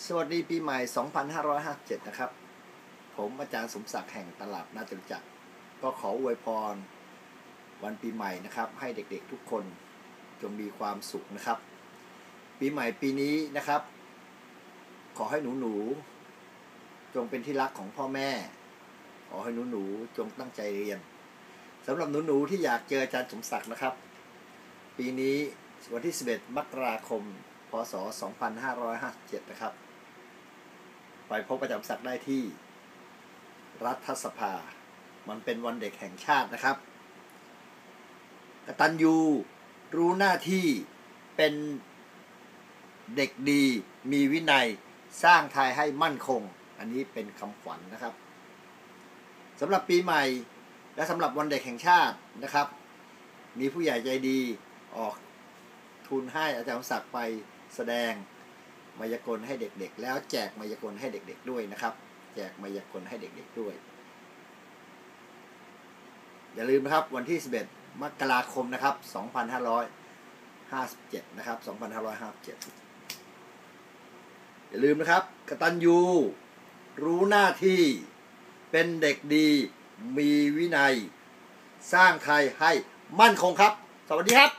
สวัสดีปีใหม่ 2557 นะครับ ผมอาจารย์สมศักดิ์แห่งตลาดนาจรุจักร ก็ขออวยพร วันปีใหม่นะครับ ให้เด็กๆทุกคนจงมีความสุขนะครับ ปีใหม่ปีนี้นะครับ ขอให้หนูๆจงเป็นที่รักของพ่อแม่ ขอให้หนูๆจงตั้งใจเรียนสำหรับหนูๆที่อยากเจออาจารย์สมศักดิ์นะครับ ปีนี้วันที่ 11 มกราคม พศ 2557 นะครับ ไปพบประจำศักดิ์ได้ที่ รัฐสภา มันเป็นวันเด็กแห่งชาตินะครับ กตัญญูรู้หน้าที่เป็นเด็กดีมีวินัยสร้างไทยให้มั่นคง อันนี้เป็นคำขวัญนนะครับสำหรับปีใหม่และสำหรับวันเด็กแห่งชาตินะครับ มีผู้ใหญ่ใจดีออกทุนให้อาจารย์ศักดิ์ไป แสดงมายากลให้เด็กๆ แล้วแจกมายากลให้เด็ก ๆ ด้วยนะครับ แจกมายากลให้เด็ก ๆ ด้วย อย่าลืมนะครับวันที่ 11 มกราคมนะครับ 2557 นะครับ 2557 อย่าลืมนะครับกตัญญูรู้หน้าที่เป็นเด็กดีมีวินัย สร้างไทยให้มั่นคงครับ สวัสดีครับ